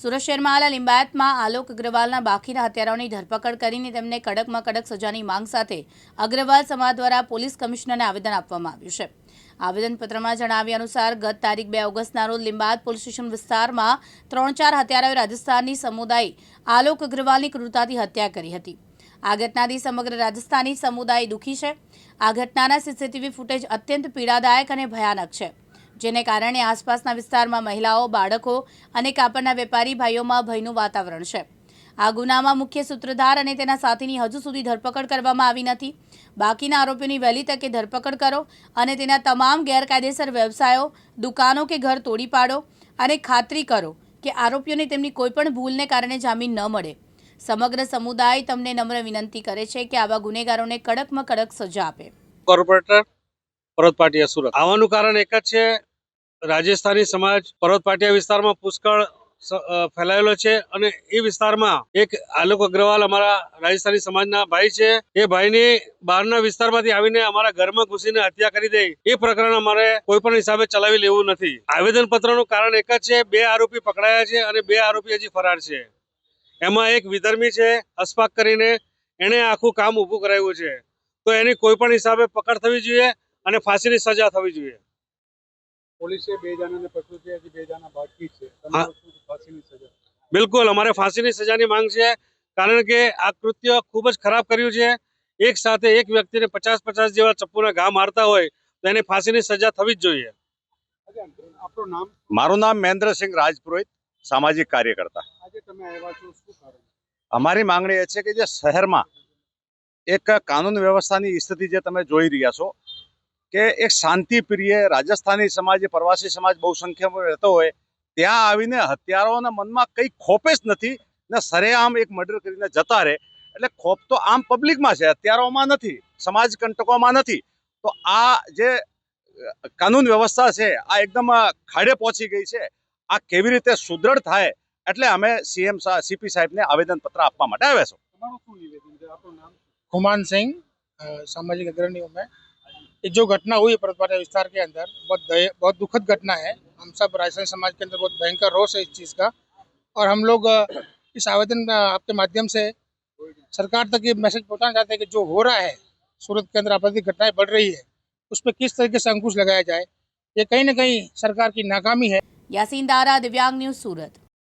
સુરત શહેરમાં આવેલા લિંબાયતમાં આલોક અગ્રવાલના બાકીના હત્યારાઓની ધરપકડ કરીને તેમને કડકમાં કડક સજાની માંગ સાથે અગ્રવાલ સમાજ દ્વારા પોલીસ કમિશનરને આવેદન આપવામાં આવ્યું છે. આવેદનપત્રમાં જણાવ્યા અનુસાર, ગત તારીખ બે ઓગસ્ટના રોજ લિંબાયત પોલીસ સ્ટેશન વિસ્તારમાં ત્રણ ચાર હત્યારાઓએ રાજસ્થાનની સમુદાય આલોક અગ્રવાલની ક્રૂરતાથી હત્યા કરી હતી. આ ઘટનાથી સમગ્ર રાજસ્થાની સમુદાય દુઃખી છે. આ ઘટનાના સીસીટીવી ફૂટેજ અત્યંત પીડાદાયક અને ભયાનક છે. જેને કારણે આસપાસના વિસ્તારમાં મહિલાઓ બાળકો અને કાપડના વેપારી ભાઈઓમાં ભયનું વાતાવરણ છે. આ ગુનામાં મુખ્ય સૂત્રધાર અને તેના સાથીની હજુ સુધી ધરપકડ કરવામાં આવી નથી. બાકીના આરોપીઓની વહેલી તકે ધરપકડ કરો અને તેના તમામ ગેરકાયદેસર વ્યવસાયો દુકાનો કે ઘર તોડી પાડો અને ખાતરી કરો કે આરોપીઓને તેમની કોઈપણ ભૂલને કારણે જામીન ન મળે. સમગ્ર સમુદાય તમને નમ્ર વિનંતી કરે છે કે આવા ગુનેગારોને કડકમાં કડક સજા આપે. કોર્પોરેટર પર્વત પાટિયા સુરત. આવવાનું કારણ એક જ છે રાજસ્થાની સમાજ પર્વત પાટિયા વિસ્તારમાં પુષ્કળ ફેલાયેલો છે અને એ વિસ્તારમાં એક આલોક અગ્રવાલ અમારા રાજસ્થાની સમાજના ભાઈ છે. એ ભાઈની બહારના વિસ્તારમાંથી આવીને અમારા ઘરમાં ઘૂસીને હત્યા કરી દે. એ પ્રકરણ અમારે કોઈ પણ હિસાબે ચલાવી લેવું નથી. આવેદન પત્રનું કારણ એક જ છે, બે આરોપી પકડાયા છે અને બે આરોપી હજી ફરાર છે. એમાં એક વિધર્મી છે અશફાક કરીને એણે આખું કામ ઊભું કરાવ્યું છે. તો એની કોઈ પણ હિસાબે પકડ થવી જોઈએ અને ફાંસીની સજા થવી જોઈએ. પોલીસે બે જણાને પકડ્યું છે હજી બે જણા બાકી છે. તમારું શું છે? ફાંસીની સજા. બિલકુલ અમારે ફાંસીની સજાની માંગ છે કારણ કે આ કૃત્ય ખૂબ જ ખરાબ કર્યું છે. એક સાથે એક વ્યક્તિને પચાસ પચાસ જેવા ચપ્પુના ઘા મારતા હોય તો એની ફાંસીની સજા થવી જ જોઈએ. આજે આપણું નામ? મારું નામ મહેન્દ્રસિંહ રાજપુરોહિત સામાજિક કાર્યકર્તા. આજે તમે શું અમારી માંગણી એ છે કે જે શહેરમાં એક કાનૂન વ્યવસ્થાની સ્થિતિ જે તમે જોઈ રહ્યા છો કે એક શાંતિ પ્રિય રાજસ્થાની સમાજ પ્રવાસી સમાજ બહુ સંખ્યામાં રહેતો હોય ત્યાં આવીને હત્યારાઓના મનમાં કંઈ ખોપે જ નથી ને સરેઆમ એક મર્ડર કરીને જતા રહે. એટલે ખોપ તો આમ પબ્લિકમાં છે હત્યારોમાં નથી સમાજ કંટકોમાં નથી. તો આ જે કાનૂન વ્યવસ્થા છે આ એકદમ ખાડે પહોંચી ગઈ છે. આ કેવી રીતે સુદ્રઢ થાય એટલે અમે સીએમ સીપી સાહેબને આવેદનપત્ર આપવા માટે આવ્યા છો. તમારું શું નિવેદન છે? આપનું નામ કુમાન સિંઘ સામાજિક અગ્રણીઓ जो घटना हुई है विस्तार के अंदर, बहुत बहुत दुखद घटना है। हम सब राजस्थान समाज के अंदर बहुत भयंकर रोष है इस चीज़ का। और हम लोग इस आवेदन आपके माध्यम से सरकार तक ये मैसेज पहुंचाना चाहते हैं कि जो हो रहा है, सूरत के अंदर आपराधिक घटनाएँ बढ़ रही है, उस पर किस तरीके से अंकुश लगाया जाए, ये कहीं ना कहीं सरकार की नाकामी है। यासीन दारा, दिव्यांग न्यूज़, सूरत।